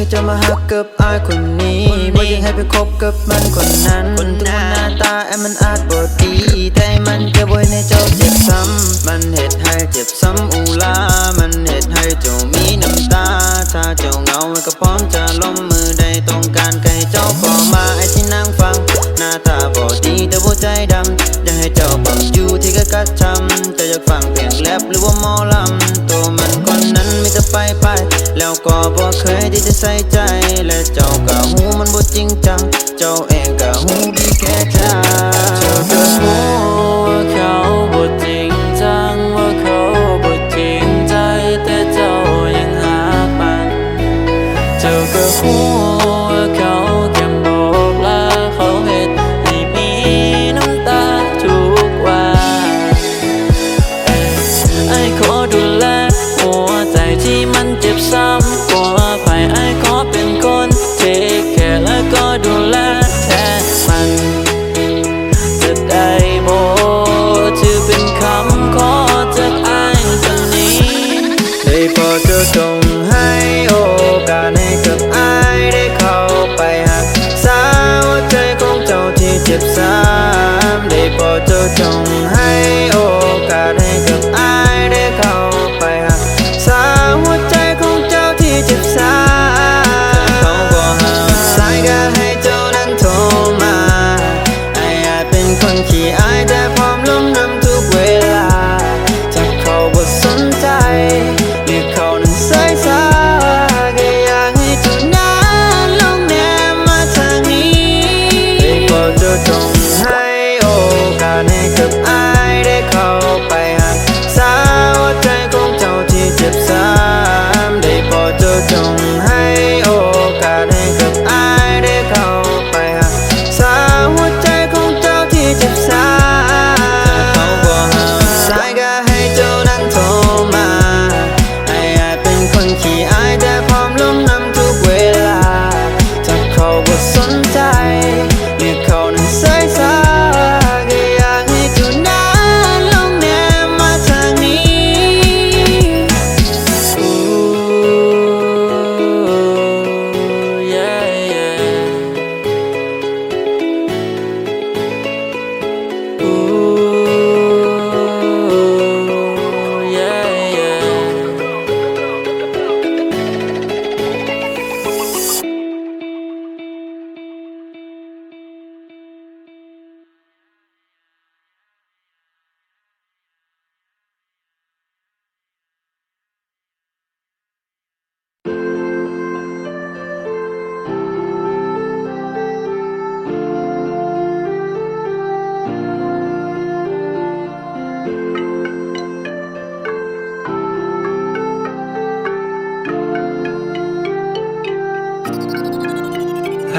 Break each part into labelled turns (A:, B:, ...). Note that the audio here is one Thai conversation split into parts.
A: คยจะมาหักกับไอ้คนนี้ว่ายังให้ไปคบกับมันคนนั้นคนตัวหน้าตาไอ้มันอาจบอดีแต่มันเก็บไว้ในเจ้าเจ็บซ้ำมันเหตุให้เจ็บซ้ำอูลา มันเหตุให้เจ้ามีน้ำตา ถ้าเจ้าเงาไอ้ก็พร้อมจะล้มมือได้ต้องการใครเจ้าขอมาไอ้ที่นั่งฟัง หน้าตาบอดีแต่หัวใจดำ จ้าฟักอยู่ที่กะกระทำจะอยากฟังเพลงแรปหรือว่ามอลำตัวมันคนนั้นไม่จะไปไป แล้วก็บ่เคยที่จะใส่ใจ และเจ้ากะหูมันบ่จริงจัง เจ้าเองกะหูดีแค่ใจ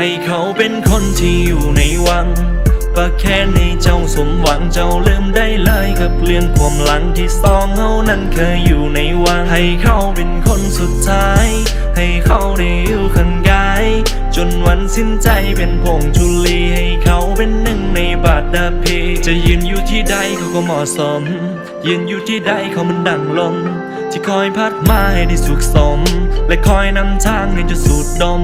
A: ให้เขาเป็นคนที่อยู่ในวังปะแค่
B: ในเจ้าสมหวังเจ้าลืมได้เลยกับเรื่องความหลังที่ซองเฮานั้นเคยอยู่ในวัง ให้เขาเป็นคนสุดท้าย ให้เขาได้อยู่ข้างกาย จนวันสิ้นใจเป็นพงชุลีให้เขาเป็นหนึ่งในบาดดาพจะยืนอยู่ที่ใดเขาก็เหมาะสม ยืนอยู่ที่ใดเขามันดังลม ที่คอยพัดมาให้ได้สุขสม และคอยนำทางให้จะสุดดม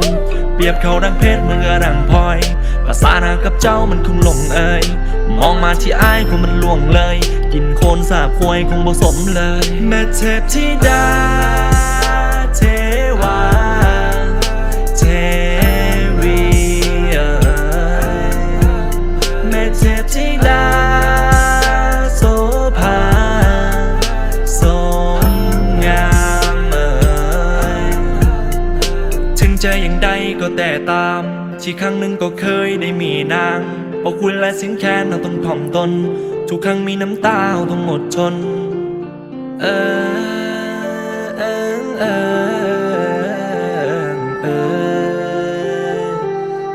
B: เปรียบเขาดังเพชรเหมือนกับดังพลอยภาษาหนากับเจ้ามันคงหลงเอ่ยมองมาที่อ้ายคงมันล่วงเลย กินโคลนสาบควยคงผสมเลย แม่เทพที่ดาเทพ ที่ครั้งหนึ่งก็เคยได้มีนางพอคุณและสินแค้นเราต้องผ่อมตน ทุกครั้งมีน้ำตาเราต้องอดทนเออเออเออเออ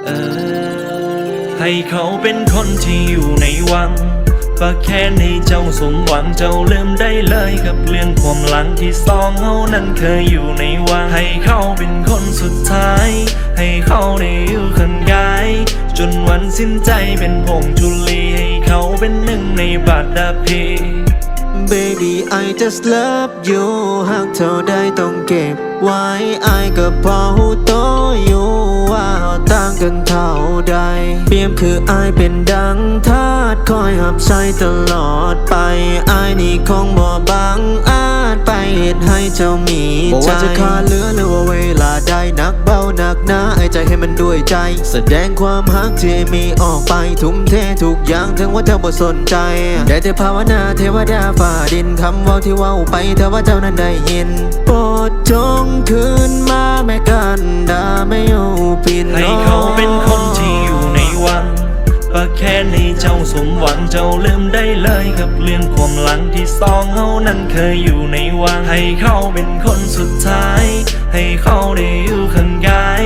B: เออให้เขาเป็นคนที่อยู่ในวัง ฝากแค่ในเจ้าสมหวังเจ้าลืมได้เลยกับเรื่องความหลังที่สองเฮานั้นเคยอยู่ในวังให้เขาเป็นคนสุดท้าย ให้เขาได้อยู่ข้างกาย จนวันสิ้นใจเป็นผงจุลีให้เขาเป็นหนึ่งในบัตรดาพี
C: Baby I just love you หากเท่าใดต้องเก็บไว้ไอก็พอหูโตอยู่ ว่าต่างกันเท่าใด เปรียมคือไอายเป็นดังทาสคอยหับใช้ตลอดไปไอายนี่คงบ่บังอาจไปเหตุให้เจ้ามีใจบอกว่าจะขาดเหลือหรือว่าเวลาได้นักบ หนักหนาไอ้ใจให้มันด้วยใจ แสดงความฮักที่มีออกไปทุ่มเททุกอย่างถึงว่าเธอบ่สนใจ ได้แต่ภาวนาเทวดาฝ่าดินคำว่าที่ว่าไปเธอว่าเจ้านั้นได้ยินโปรดจงคืนมาแม่กันดาไม่อยู่ปิน
B: ให้เขาเป็นคนที่อยู่ ก็แค่ในเจ้าสมหวังเจ้าลืมได้เลยกับเรื่องความหลังที่สองเฮานั้นเคยอยู่ในวังให้เขาเป็นคนสุดท้าย ให้เขาได้อยู่ข้างกาย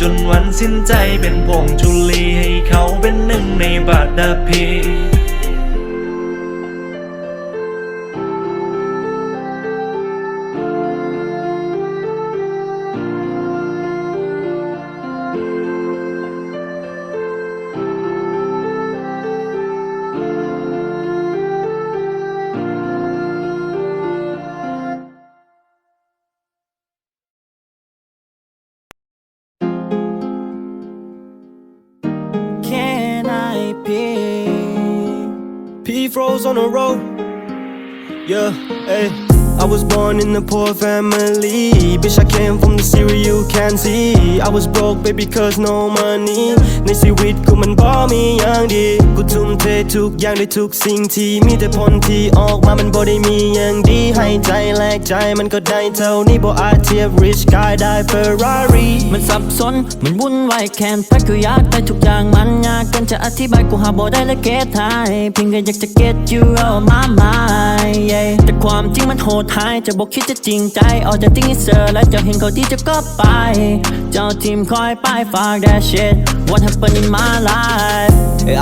B: จนวันสิ้นใจเป็นพงจุลีให้เขาเป็นหนึ่งในบาดาพี
D: froze on the road. Yeah, hey. I was born in a poor family. Bitch, I came from the city you can see. I was broke, baby, cause no money. ในชีวิตกูมันบ่มีอย่างดี กูทุ่มเททุกอย่างได้ทุกสิ่งที่มีแต่ผลที่ออกมามันบ่ได้มีอย่างดี ให้ใจแลกใจมันก็ได้เท่านี้บ่อาจเทียบ rich guy ได้ Ferrari
E: มันสับสนมันวุ่นวายแค้นแต่คืออยากได้ทุกอย่างมันยากเกินจะอธิบายกูหาบ่ได้และเกตไทยเพียงแค่อยากจะ get you out my mind yeah แต่ความจริงมันโหดหายจะบอกคิดจะจริงใจ ออกจากติ้งเซอร์และเจ้าเห็นเขาที่จะก็ไป เจ้าทีมคอยป้ายฝากแดชเช t what happened in my life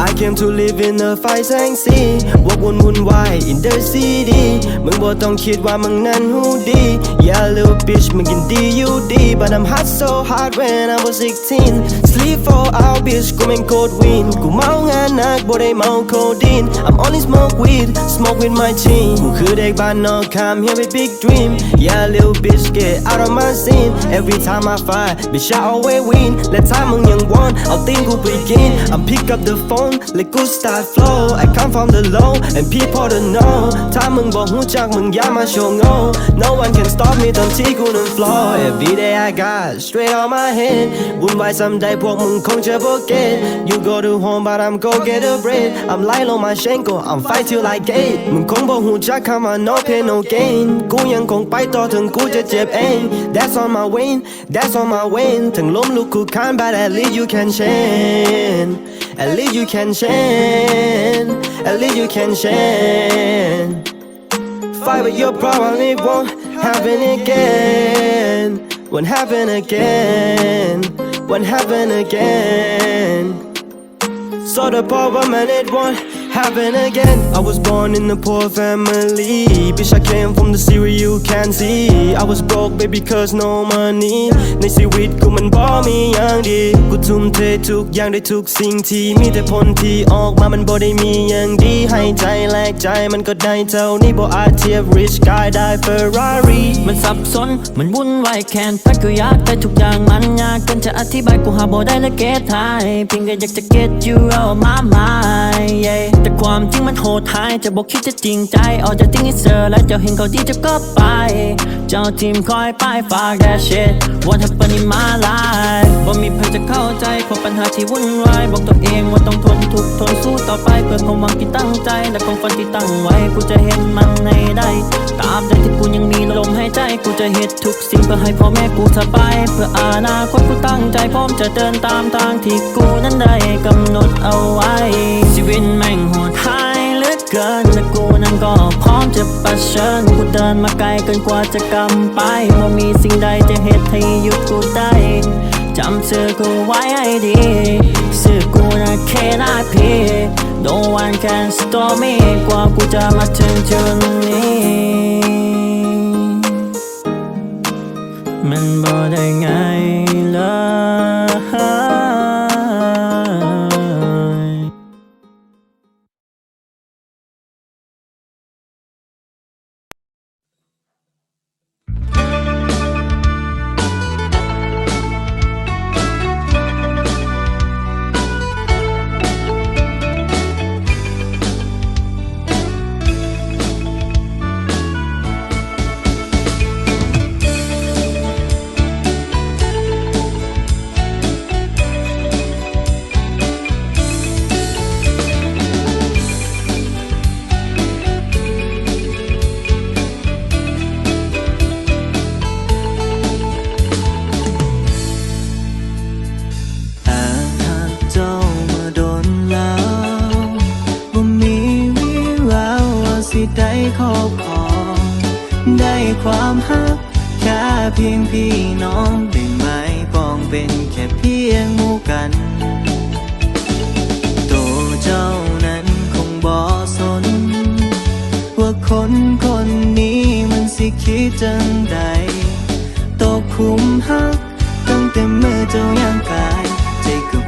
D: I came to live in a five and see ว่าวุ่นวุ่นวาย in the city มึงบ่ต้องคิดว่ามึงนั้นหูดี Yeah little bitch มึงกินดีอยู่ดี but I'm hot so hot when I was 16 sleep for hour bitch กูแม่งโคตรวินกูเมางานหนักบ่ได้เมาโคดีน I'm only smoke weed smoke with my team กูคือเด็กบ้านนอก come here with big dream Yeah little bitch get out of my scene every time I fight bitch I always win และถ้ามึงยังวอน เอาตีนกูไปกิน I'm pick up the phone และกู start flow I come from the low and people don't know ถ้ามึงบอกหูจักมึงอย่ามาโชว์โง่ No one can stop me ตอนที่กูนั้น flow Every day I got straight on my head วุ่นวาย someday พวกมึงคงจะบ่ get You go to home but I'm go get a bread I'm lying on my shanko I'm fight till I get มึงคงบ่หูจักคำว่า no pain no gain กูยังคงไปต่อถึงกูจะเจ็บเอง That's on my way That's on my way ถึงล้มลุกคุกคาน but at least you can change At least you can change At least you can change Fight your problem, it won't happen again. Won't happen again. Won't happen again. So the problem and it won't happen again. I was born in a poor family. Bitch, I came from the city you can see. I was broke, baby, cause no money. ในชีวิตกูมันบ่มีอย่างดี กูทุ่มเททุกอย่างได้ทุกสิ่งที่มีแต่ผลที่ออกมามันบ่ได้มีอย่างดี ให้ใจแลกใจมันก็ได้เท่านี้บ่อาจเทียบ rich guy ได้ Ferrari
E: มันสับสน มันวุ่นวายแค้นแต่กูอยากได้ทุกอย่างมันยากกินจะอธิบายกูหาบ่ได้และเกตไทยเพียงแค่อยากจะ get you out of my mind yeah แต่ความจริงมันโหดหายจะบอกคิดจะจริงใจเอาจะติ้งให้เซอร์และเจ้าเห็นเขาดีจะก็ไป เจ้าทีมคอยไปฝาก that shit what happen in my life บ่มีใครจะเข้าใจเพราะปัญหาที่วุ่นวายบอกตัวเองว่าต้องทนทุกทนสู้ต่อไปเพื่อความหวังที่ตั้งใจ และความฝันที่ตั้งไว้กูจะเห็นมันในได้ตราบใดที่กูยังมีลมหายใจกูจะเฮ็ดทุกสิ่งเพื่อให้พ่อแม่กูสบายเพื่ออนาคตกูตั้งใจพร้อมจะเดินตามทางที่กูนั้นได้กำหนดเอาไว้ ร้อมจะเผชิญกูเดินมาไกลเกินกว่าจะกำไปบ่มีสิ่งใดจะเฮ็ดให้หยุดกูได้จำชื่อกูไว้ให้ดีชื่อกูนะเคนาพี No one can stop me กว่ากูจะมาถึงจุดนี้ มันบ่ได้
C: ไง คนคนนี้มันสิคิดจังใดตกคุมหักตั้งแต่เมื่อเจ้าย่างกายใจกับ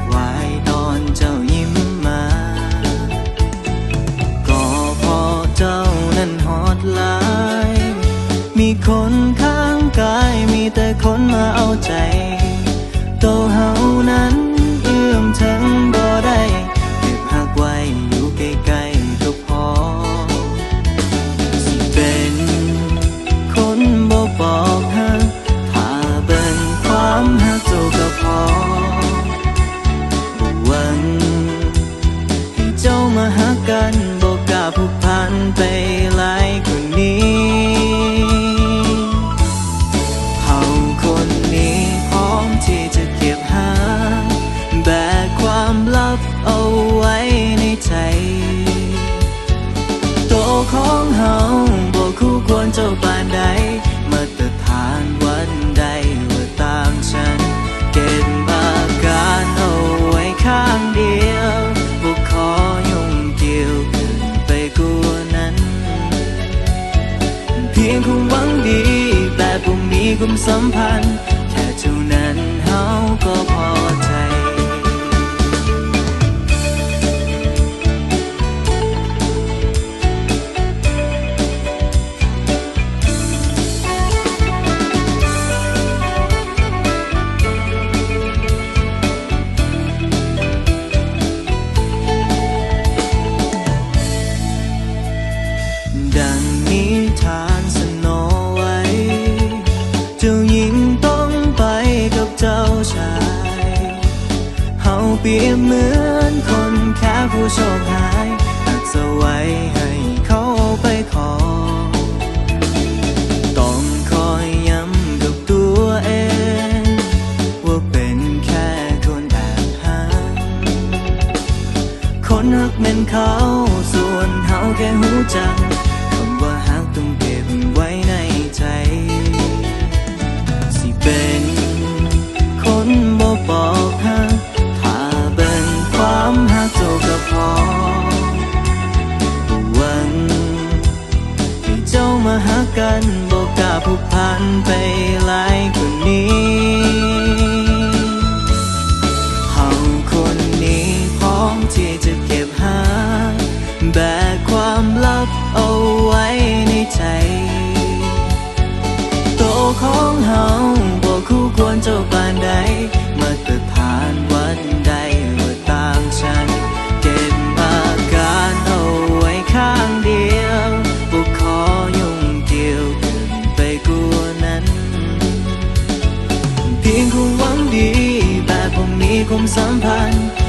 C: ผมมี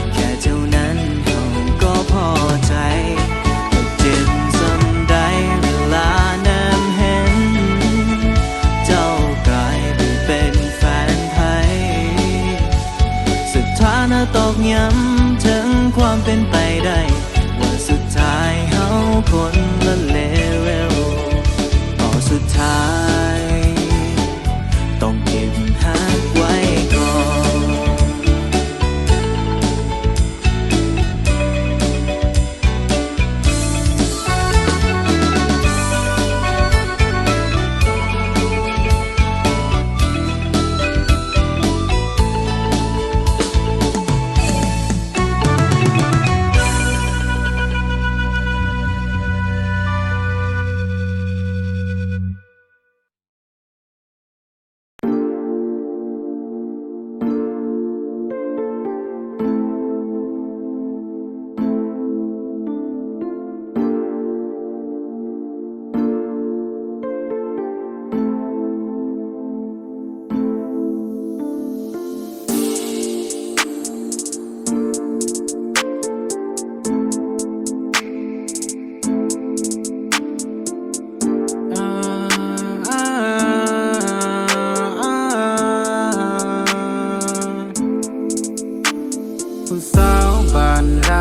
C: บานไร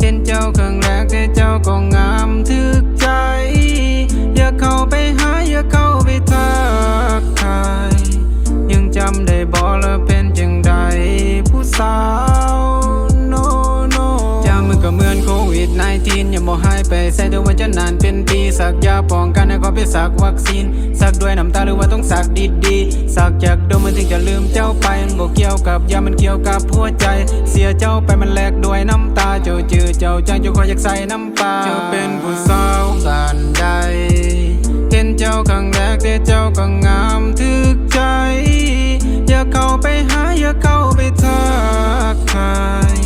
C: เห็นเจ้าค
F: รั้งแร
G: กแต่เจ้าก็งามถึกใจ อย่าเข้าไปหาอย่าเข้าไปทักทาย ยังจำได้บ่ละเป็นจังใดผู้สาว ใส่ตัวยว่าจะนานเป็นปีสักยาป้องกันให้ก็ไปสักวัคซีน สักด้วยน้ำตาหรือว่าต้องสักดีๆ สักจากดมมันถึงจะลืมเจ้าไปมันบ่เกี่ยวกับยามันเกี่ยวกับหัวใจ เสียเจ้าไปมันแหลกด้วยน้ำตาเจ้าจือเจ้าจางเจ้าคอยอยากใส่น้ำปลาเจ้าเป็นผู้สาวบ้านใดเห็นเจ้าครั้งแรกแต่เจ้าก็งามถึกใจอย่าเข้าไปหาอย่าเข้าไปทักทาย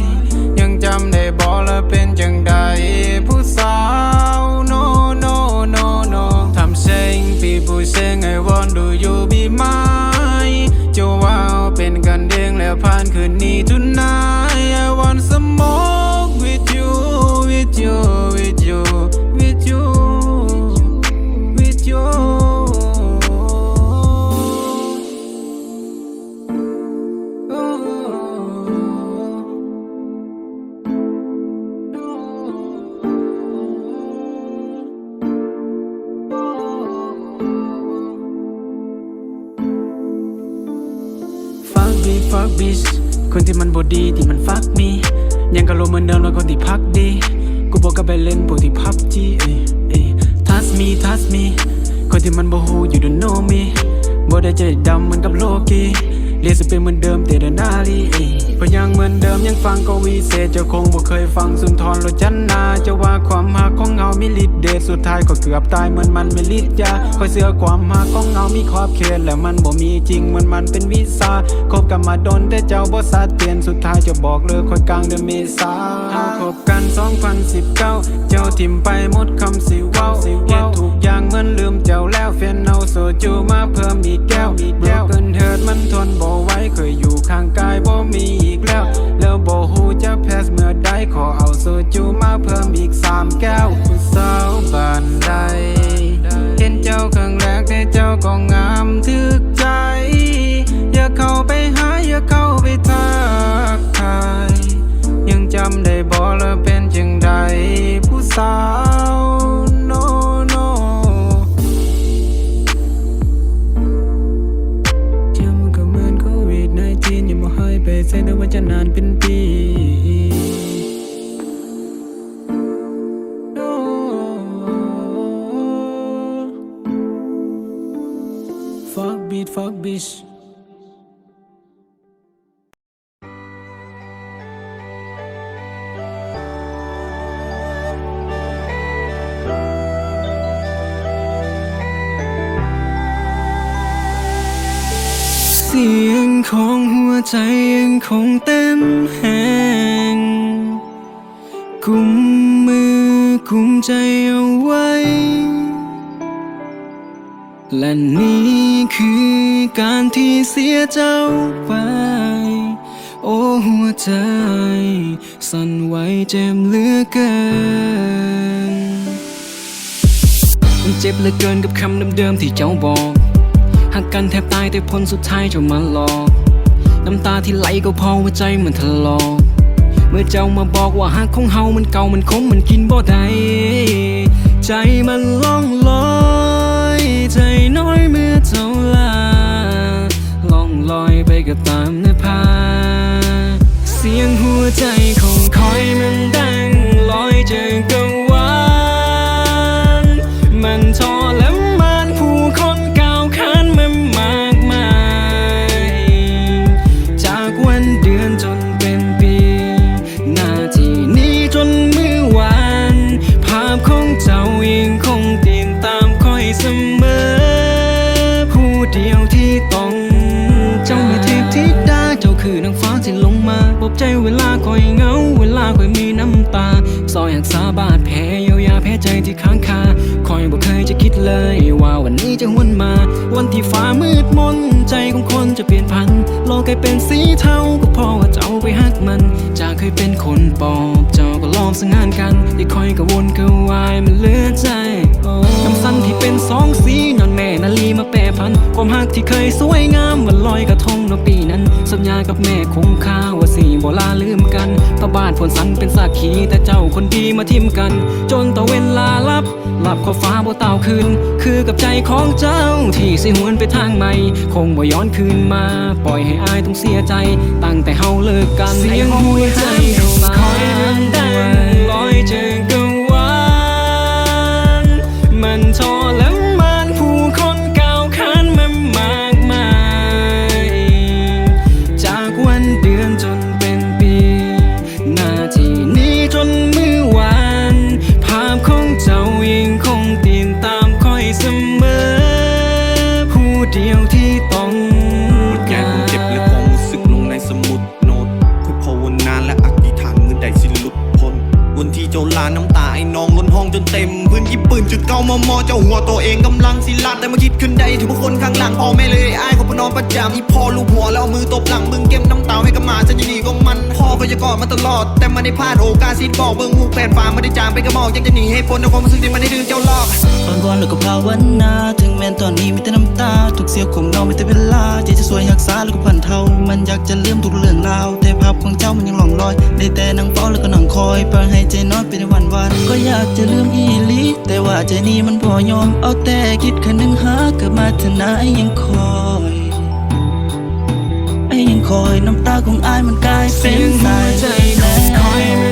G: ยังจำได้บ่ เล่นพวกที่พับจีเอ้ยเอ้ย touch me touch me คนที่มันบ่ฮู้ you don't know me บ่ได้ใจดำเหมือนกับโลกี เรียกสิเป็นเหมือนเดิมแต่เดินหน้าลีเอ้ยก็ยังเหมือนเดิมยังฟังก็วีเศษเจ้าคงบ่เคยฟังสุนทรโลจันนาจะว่าความหักของเงามีฤทธิ์เดชสุดท้ายก็เกือบตายเหมือนมันไม่ฤทธิ์ยาคอยเสือความหักของเงามีขอบเขตและมันบ่มีจริงเหมือนมันเป็นวิสาคบกันมาดนแต่เจ้าบ่สัดเตียนสุดท้ายจะบอกเลิกคอยกลางเดือนเมษาเฮาคบกัน 2019 เจ้าทิมไปหมดคำสิเว้าเฮ็ดทุก อย่างเหมือนลืมเจ้าแล้วแฟนเอาโซจูมาเพิ่มอีกแก้วเมื่อเกินเถิดมันทนบ่ไหวเคยอยู่ข้างกายบ่มีอีกแล้ว แล้วบ่ฮู้จะแพสเมื่อใดขอเอาโซจูมาเพิ่มอีกสามแก้วผู้สาวบ้านใดเห็นเจ้าครั้งแรกแต่เจ้าก็งามถึกใจ อย่าเข้าไปหาอย่าเข้าไปทักทาย ยังจำได้บ่ละเป็นจังใดผู้สาว เป็นปี No Fuck beat fuck bitch
H: สียงของหัวใจยังคงเต้นแหงกุมมือกุมใจเอาไว้ และนี่คือการที่เสียเจ้าไป โอ้หัวใจ สั่นไหวเจ็บเหลือเกิน เจ็บเหลือเกินกับคำเดิมๆที่เจ้าบอก กันแทบตายแต่ผลสุดท้ายเจ้ามาหลอก น้ำตาที่ไหลก็พอว่าใจมันถลอกเมื่อเจ้ามาบอกว่าหักของเฮามันเก่ามันคมมันกินบ่ได้ใจมันล่องลอยใจน้อยเมื่อเจ้าลาล่องลอยไปก็ตามนภาเสียงหัวใจของ ใจเวลาคอยเหงา เวลาคอยมีน้ำตา ซอยหักษาบาดแผลเยียวยาแผลใจที่ค้างคา คอยบอกเคยจะคิดเลย ว่าวันนี้จะหวนมา วันที่ฟ้ามืดมน ใจของคนจะเปลี่ยนพันโลกกลายเป็นสีเทาก็เพราะว่าเจ้าไปหักมัน จากเคยเป็นคนปอบ เจ้าก็ลองสังงานกันที่คอยกระวนกระวายมันเลือใจน้ำสั้นที่เป็นสองสีนอนแม่นาลีมาแปรพันความหักที่เคยสวยงามวันลอยกระทงในปีนั้น สัญญากับแม่คงคาว่าสี่บ่ลาลืมกันตาบ้านผลสันเป็นสักขีแต่เจ้าคนดีมาทิมกัน จนต่อเวลาลับหลับขอฟ้าบ่เต่าคืน คือกับใจของเจ้าที่สิหวนไปทางใหม่ คงบ่ย้อนคืนมา ปล่อยให้อายต้องเสียใจ ตั้งแต่เฮาเลิกกันเสียงหัวใจคอยมันดังลอ เขาพ
I: นอนประจำอีพ่อลูกหัวแล้วเอามือตบหลังมึงเก็บน้ำตาให้กับหมาฉันยังดีก็มัน พ่อก็จะกอดมาตลอด แต่มันได้พลาดโอกาสสิ้นบอกเบิ่งหูแผนฟ้าไม่ได้จางไปกระหมอกยังจะหนีให้พ้นในความรู้สึกที่มันได้ดึงเจ้าหลอก
C: ตอนก่อนแล้วก็ภาวนาถึงแม้ตอนนี้มีแต่น้ำตาทุกเสี้ยวของเราไมีแต่เวลาที่จะสวยหักษาแล้วก็พันเทามันอยากจะลืมทุกเรื่องราวแต่ภาพของเจ้ามันยังหลงลอยได้แต่นั่งเฝ้าแล้วก็นั่งคอยปล่อยให้ใจน้อยเป็นวันวันก็อยากจะลืมอีลี แต่ว่าใจนี้มันพอยอมเอาแต่คิดแค่นึงหาเกิดมาเถอะนะไอ้ยังคอย งคอยน้ำตาของอายมันกลายเป็น
H: ยงหั
C: สา
H: ยใจ
C: แล้
H: คอย